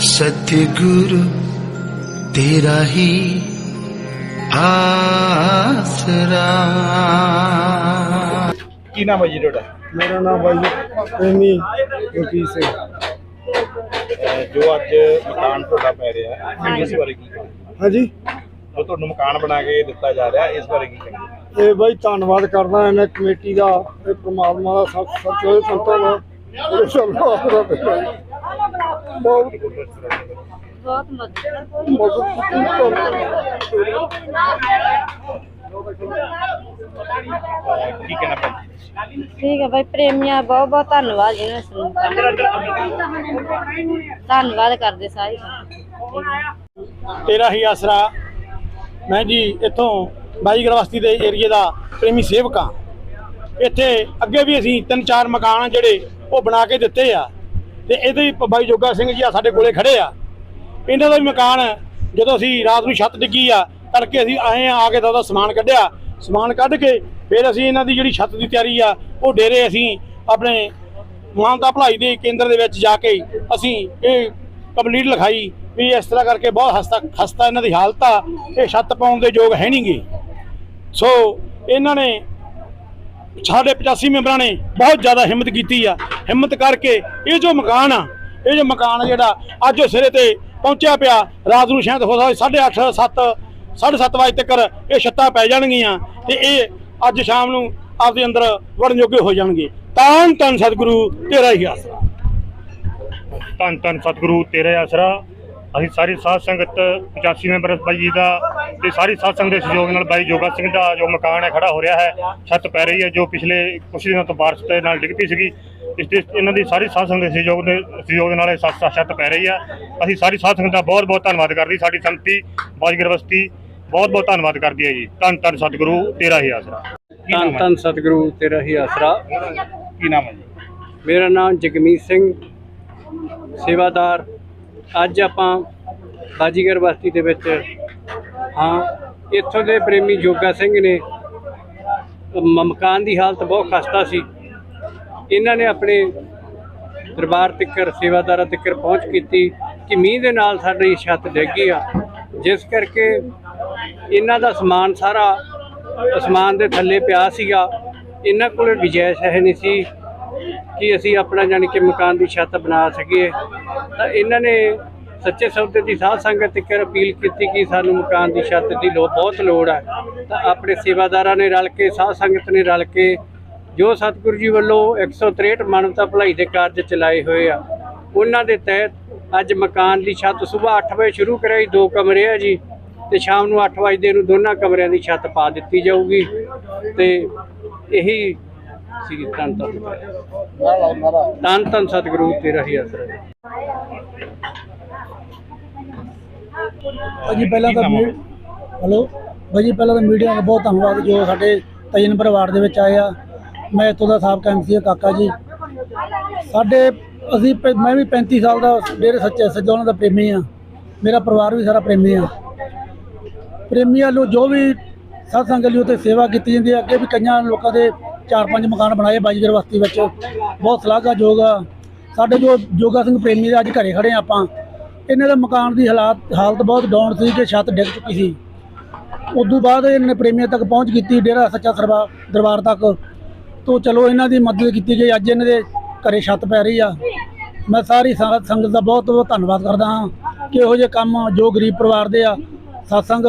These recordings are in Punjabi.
ਸਤਿਗੁਰੂ ਤੇਰਾ ਹੀ ਆਸਰਾ ਕੀ ਨਾਮ ਹੈ ਜੀ ਤੁਹਾਡਾ? ਮੇਰਾ ਨਾਮ ਭਾਈ ਪ੍ਰੇਮੀ ਗੁਰਪ੍ਰੀਤ ਸਿੰਘ। ਅਹ ਜੋ ਅੱਜ ਮਕਾਨ ਤੁਹਾਡਾ ਪੈ ਰਿਹਾ ਹੈ, ਇਸ ਬਾਰੇ ਕੀ ਕਹੋਗੇ? ਹਾਂਜੀ। ਜੋ ਤੁਹਾਨੂੰ ਮਕਾਨ ਬਣਾ ਕੇ ਦਿੱਤਾ ਜਾ ਰਿਹਾ ਇਸ ਬਾਰੇ ਕੀ ਕਹਿੰਦੇ ਇਹ ਬਾਈ ਧੰਨਵਾਦ ਕਰਦਾ ਇਹਨਾਂ ਕਮੇਟੀ ਦਾ ਤੇ ਪ੍ਰਮਾਤਮਾ ਦਾ ਸਭ ਸੱਚੇ ਸੰਤਾਂ ਦਾ। ਇਹ ਸਭ ਦਾ ਆਸਰਾ ਬਹੁਤ ਬਹੁਤ ਮਦਦ ਮਦਦ ਕੀਤੀ ਅਹ ਕੀ ਕਹਿਣਾ ਪੈਂਦਾ ਠੀਕ ਹੈ ਭਾਈ ਪ੍ਰੇਮੀਆਂ ਬਹੁਤ ਬਹੁਤ ਧੰਨਵਾਦ ਜਿਹਨਾਂ ਸਾਨੂੰ ਧੰਨਵਾਦ ਕਰਦੇ ਸਾਰੇ। ਤੇਰਾ ਹੀ ਆਸਰਾ। ਮੈਂ ਜੀ ਇੱਥੋਂ ਬਾਈ ਗਰਵਸਤੀ ਦੇ ਏਰੀਏ ਦਾ ਪ੍ਰੇਮੀ ਸੇਵਕ ਹਾਂ। ਇੱਥੇ ਅੱਗੇ ਵੀ ਅਸੀਂ ਤਿੰਨ ਚਾਰ ਮਕਾਨ ਜਿਹੜੇ ਉਹ ਬਣਾ ਕੇ ਦਿੱਤੇ ਆ। ਤੇ ਇਹਦੇ ਹੀ ਬਾਈ ਜੋਗਾ ਸਿੰਘ ਜੀ ਆ, ਸਾਡੇ ਕੋਲੇ ਖੜੇ ਆ। ਇਹਨਾਂ ਦਾ ਵੀ ਮਕਾਨ ਜਦੋਂ ਅਸੀਂ ਰਾਤ ਨੂੰ ਛੱਤ ਡਿੱਗੀ ਆ, ਤੜਕੇ ਅਸੀਂ ਆਏ ਆ ਆ ਕੇ ਤਾਂ ਉਹਦਾ ਸਮਾਨ ਕੱਢਿਆ। ਸਮਾਨ ਕੱਢ ਕੇ ਫਿਰ ਅਸੀਂ ਇਹਨਾਂ ਦੀ ਜਿਹੜੀ ਛੱਤ ਦੀ ਤਿਆਰੀ ਆ, ਉਹ ਡੇਰੇ ਅਸੀਂ ਆਪਣੇ ਮਾਨਤਾ ਭਲਾਈ ਦੇ ਕੇਂਦਰ ਦੇ ਵਿੱਚ ਜਾ ਕੇ ਅਸੀਂ ਇਹ ਕੰਪਲੀਟ ਲਿਖਾਈ ਵੀ ਇਸ ਤਰ੍ਹਾਂ ਕਰਕੇ ਬਹੁਤ ਹਸਤਾ ਖਸਤਾ ਇਹਨਾਂ ਦੀ ਹਾਲਤ ਆ। ਇਹ ਛੱਤ ਪਾਉਣ ਦੇ ਯੋਗ ਹੈ ਨਹੀਂਗੇ ਸੋ ਇਹਨਾਂ ਨੇ ਸਾਡੇ 85 ਮੈਂਬਰਾਂ ਨੇ ਬਹੁਤ ਜ਼ਿਆਦਾ ਹਿੰਮਤ ਕੀਤੀ ਆ। ਹਿੰਮਤ ਕਰਕੇ ਇਹ ਜੋ ਮਕਾਨ ਆ, ਇਹ ਜੋ ਮਕਾਨ ਜਿਹੜਾ ਅੱਜ ਉਹ ਸਿਰੇ ਤੇ ਪਹੁੰਚਿਆ ਪਿਆ, ਰਾਤ ਨੂੰ ਸ਼ਾਇਦ ਹੋ ਸਕਦਾ 8:30 7 7:30 ਵਜੇ ਤੱਕ ਇਹ ਛੱਤਾਂ ਪੈ ਜਾਣਗੀਆਂ ਤੇ ਇਹ ਅੱਜ ਸ਼ਾਮ ਨੂੰ ਆਪਦੇ ਅੰਦਰ ਵੜਨ ਜੋਗੇ ਹੋ ਜਾਣਗੇ। ਤਾਂ ਧੰਨ ਸਤਿਗੁਰੂ, ਤੇਰਾ ਹੀ ਆਸਰਾ। ਧੰਨ ਧੰਨ ਸਤਿਗੁਰੂ, ਤੇਰੇ ਆਸਰਾ। ਅਸੀਂ ਸਾਰੀ ਸਾਧ ਸੰਗਤ 85 ਮੈਂਬਰ ਬਾਈ ਜੀ ਦਾ ਤੇ ਸਾਰੀ ਸਾਧ ਸੰਗਤ ਦੇ ਸਹਿਯੋਗ ਨਾਲ ਬਾਈ ਜੋਗਾ ਸਿੰਘ ਦਾ ਜੋ ਮਕਾਨ ਹੈ ਖੜਾ ਹੋ ਰਿਹਾ ਹੈ ਛੱਤ ਪੈ ਰਹੀ ਹੈ ਜੋ ਪਿਛਲੇ ਕੁਝ ਦਿਨਾਂ ਤੋਂ ਬਾਰਿਸ਼ ਦੇ ਨਾਲ ਡਿੱਗ ਪਈ ਸੀਗੀ। ਇਸ ਦੇ ਇਹਨਾਂ ਦੀ ਸਾਰੀ ਸਾਧ ਸੰਗਤ ਦੇ ਸਹਿਯੋਗ ਦੇ ਸਹਿਯੋਗ ਨਾਲ ਇਹ ਸੱਤ ਸੱਤ ਛੱਤ ਪੈ ਰਹੀ ਹੈ। ਅਸੀਂ ਸਾਰੀ ਸਾਧ ਸੰਗਤ ਦਾ ਬਹੁਤ ਬਹੁਤ ਧੰਨਵਾਦ ਕਰਦੀ ਸਾਡੀ ਸੰਮਤੀ ਬਾਜਗਰ ਬਸਤੀ ਬਹੁਤ ਬਹੁਤ ਧੰਨਵਾਦ ਕਰਦੀ ਹੈ ਜੀ। ਧੰਨ ਧੰਨ ਸਤਿਗੁਰੂ ਤੇਰਾ ਹੀ ਆਸਰਾ। ਧੰਨ ਧੰਨ ਸਤਿਗੁਰੂ ਤੇਰਾ ਹੀ ਆਸਰਾ। ਕੀ ਨਾਮ ਹੈ ਜੀ? ਮੇਰਾ ਨਾਮ ਜਗਮੀਤ ਸਿੰਘ ਸੇਵਾਦਾਰ। ਅੱਜ ਆਪਾਂ ਬਾਜੀਗਰ ਬਸਤੀ ਦੇ ਵਿੱਚ ਹਾਂ, ਇੱਥੋਂ ਦੇ ਪ੍ਰੇਮੀ ਜੋਗਾ ਸਿੰਘ ਨੇ, ਮ- ਮਕਾਨ ਦੀ ਹਾਲਤ ਬਹੁਤ ਖਸਤਾ ਸੀ। ਇਹਨਾਂ ਨੇ ਆਪਣੇ ਦਰਬਾਰ ਤਿੱਕਰ, ਸੇਵਾਦਾਰਾਂ ਤਿੱਕਰ ਪਹੁੰਚ ਕੀਤੀ ਕਿ ਮੀਂਹ ਦੇ ਨਾਲ ਸਾਡੀ ਛੱਤ ਡਿੱਗ ਆ। ਜਿਸ ਕਰਕੇ ਇਹਨਾਂ ਦਾ ਸਮਾਨ ਸਾਰਾ ਅਸਮਾਨ ਦੇ ਥੱਲੇ ਪਿਆ ਸੀਗਾ। ਇਹਨਾਂ ਕੋਲ ਗੁੰਜਾਇਸ਼ ਹੈ ਨਹੀਂ ਸੀ ਕਿ ਅਸੀਂ ਆਪਣਾ ਜਾਣੀ ਕਿ ਮਕਾਨ ਦੀ ਛੱਤ ਬਣਾ ਸਕੀਏ। ਤਾਂ ਇਹਨਾਂ ਨੇ ਸੱਚੇ ਸੌਦੇ ਦੀ ਸਾਧ ਸੰਗਤ ਤੱਕ ਅਪੀਲ ਕੀਤੀ ਕਿ ਸਾਨੂੰ ਮਕਾਨ ਦੀ ਛੱਤ ਦੀ ਲੋ, ਬਹੁਤ ਲੋੜ ਹੈ। ਤਾਂ ਆਪਣੇ ਸੇਵਾਦਾਰਾਂ ਨੇ ਰਲ ਕੇ, ਸਾਧ ਸੰਗਤ ਨੇ ਰਲ ਕੇ ਜੋ ਸਤਿਗੁਰੂ ਜੀ ਵੱਲੋਂ 163 ਮਾਨਵਤਾ ਭਲਾਈ ਦੇ ਕਾਰਜ ਚਲਾਏ ਹੋਏ ਆ, ਉਹਨਾਂ ਦੇ ਤਹਿਤ ਅੱਜ ਮਕਾਨ ਦੀ ਛੱਤ ਸਵੇਰ 8 ਵਜੇ ਸ਼ੁਰੂ ਕਰਾਈ, ਦੋ ਕਮਰੇ ਆ ਜੀ, ਤੇ ਸ਼ਾਮ ਨੂੰ 8 ਵਜੇ ਨੂੰ ਦੋਨਾਂ ਕਮਰਿਆਂ ਦੀ ਛੱਤ ਪਾ ਦਿੱਤੀ ਜਾਊਗੀ। ਤੇ ਇਹੀ ਸੀ ਧੰਨ ਧੰਨ ਧੰਨ ਧੰਨ ਸਤਿਗੁਰੂ ਤੇਰਾ ਹੀ ਆਸਰਾ ਹੈ। ਭਾਜੀ ਪਹਿਲਾਂ ਤਾਂ ਹੈਲੋ? ਭਾਜੀ ਪਹਿਲਾਂ ਤਾਂ ਮੀਡੀਆ ਦਾ ਬਹੁਤ ਧੰਨਵਾਦ ਜੋ ਸਾਡੇ ਤਜਨ ਪਰਿਵਾਰ ਦੇ ਵਿੱਚ ਆਏ ਆ। ਮੈਂ ਇੱਥੋਂ ਦਾ ਸਾਬਕਾ ਐਮਸੀ ਆ ਕਾਕਾ ਜੀ। ਸਾਡੇ ਅਸੀਂ ਮੈਂ ਵੀ 35 ਸਾਲ ਦਾ ਡੇਰੇ ਸੱਚੇ ਸੱਜੋਨਾਂ ਦਾ ਪ੍ਰੇਮੀ ਆ। ਮੇਰਾ ਪਰਿਵਾਰ ਵੀ ਸਾਰਾ ਪ੍ਰੇਮੀ ਆ। ਪ੍ਰੇਮੀਆਂ ਨੂੰ ਜੋ ਵੀ ਸਾਧ ਸੰਗਤ ਲਈ ਉੱਤੇ ਸੇਵਾ ਕੀਤੀ ਜਾਂਦੀ ਹੈ ਅੱਗੇ ਵੀ ਕਈਆਂ ਲੋਕਾਂ ਦੇ ਚਾਰ ਪੰਜ ਮਕਾਨ ਬਣਾਏ ਬਾਜੀਗਰ ਬਸਤੀ ਵਿੱਚ। ਬਹੁਤ ਸ਼ਲਾਘਾਯੋਗ ਆ। ਸਾਡੇ ਜੋ ਜੋਗਾ ਸਿੰਘ ਪ੍ਰੇਮੀ ਦੇ ਅੱਜ ਘਰੇ ਖੜੇ ਆ ਆਪਾਂ, ਇਹਨਾਂ ਦੇ ਮਕਾਨ ਦੀ ਹਾਲਾਤ, ਹਾਲਤ ਬਹੁਤ ਡਾਊਨ ਸੀ ਕਿ ਛੱਤ ਡਿੱਗ ਚੁੱਕੀ ਸੀ। ਉਦੋਂ ਬਾਅਦ ਇਹਨਾਂ ਨੇ ਪ੍ਰੇਮੀਆਂ ਤੱਕ ਪਹੁੰਚ ਕੀਤੀ, ਡੇਰਾ ਸੱਚਾ ਸਰਬਾ ਦਰਬਾਰ ਤੱਕ। ਤੋਂ ਚਲੋ ਇਹਨਾਂ ਦੀ ਮਦਦ ਕੀਤੀ ਗਈ। ਅੱਜ ਇਹਨਾਂ ਦੇ ਘਰੇ ਛੱਤ ਪੈ ਰਹੀ ਆ। ਮੈਂ ਸਾਰੀ ਸੰਗਤ ਸੰਗਤ ਦਾ ਬਹੁਤ ਬਹੁਤ ਧੰਨਵਾਦ ਕਰਦਾ ਹਾਂ ਕਿ ਇਹੋ ਜਿਹੇ ਕੰਮ ਜੋ ਗਰੀਬ ਪਰਿਵਾਰ ਦੇ ਆ, ਸਤਸੰਗ,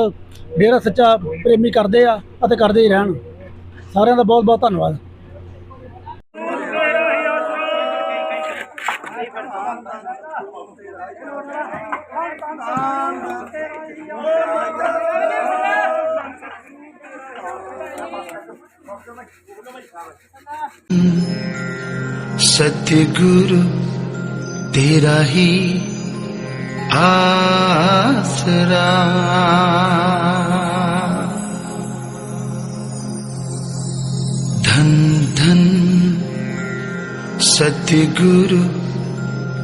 ਡੇਰਾ ਸੱਚਾ ਪ੍ਰੇਮੀ ਕਰਦੇ ਆ ਅਤੇ ਕਰਦੇ ਹੀ ਰਹਿਣ। ਸਾਰਿਆਂ ਦਾ ਬਹੁਤ ਬਹੁਤ ਧੰਨਵਾਦ। ਸਤਿਗੁਰੂ ਤੇਰਾ ਹੀ ਆਸਰਾ। सतगुरु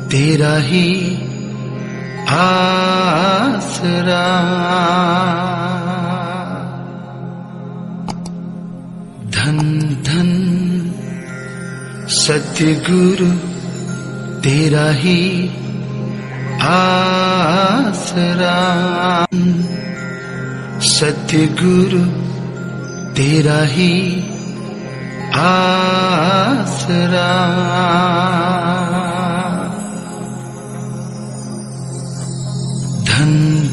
तेरा ही आसरा। धन धन सतगुरु तेरा ही आसरा। सतगुरु तेरा ही आसरा। धन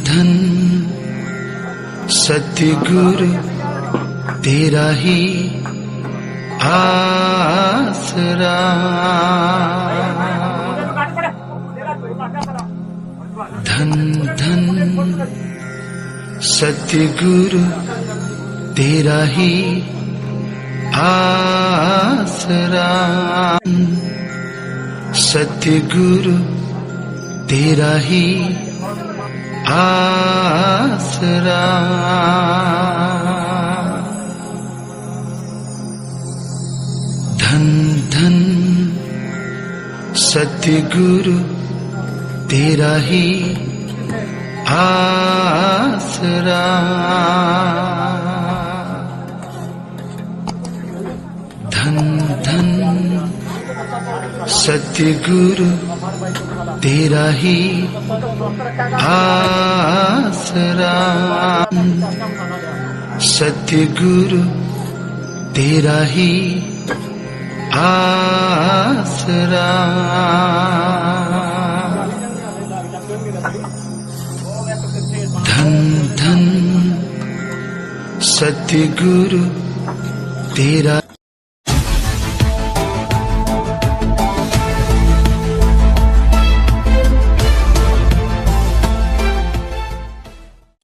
धन सतगुरु तेरा ही आसरा। धन धन सतगुरु तेरा ही ਆਸਰਾ। ਸਤਿਗੁਰੂ ਤੇਰਾ ਹੀ ਆਸਰਾ। ਧੰ ਧੰ ਸਤਿਗੁਰੂ ਤੇਰਾ ਹੀ ਆਸਰਾ। ਸਤਿਗੁਰ ਤੇਰਾ ਹੀ ਆਸਰਾ। ਸਤਿਗੁਰ ਤੇਰਾ ਹੀ ਆਸਰਾ। ਧੰ ਧੰ ਸਤਿਗੁਰ ਤੇਰਾ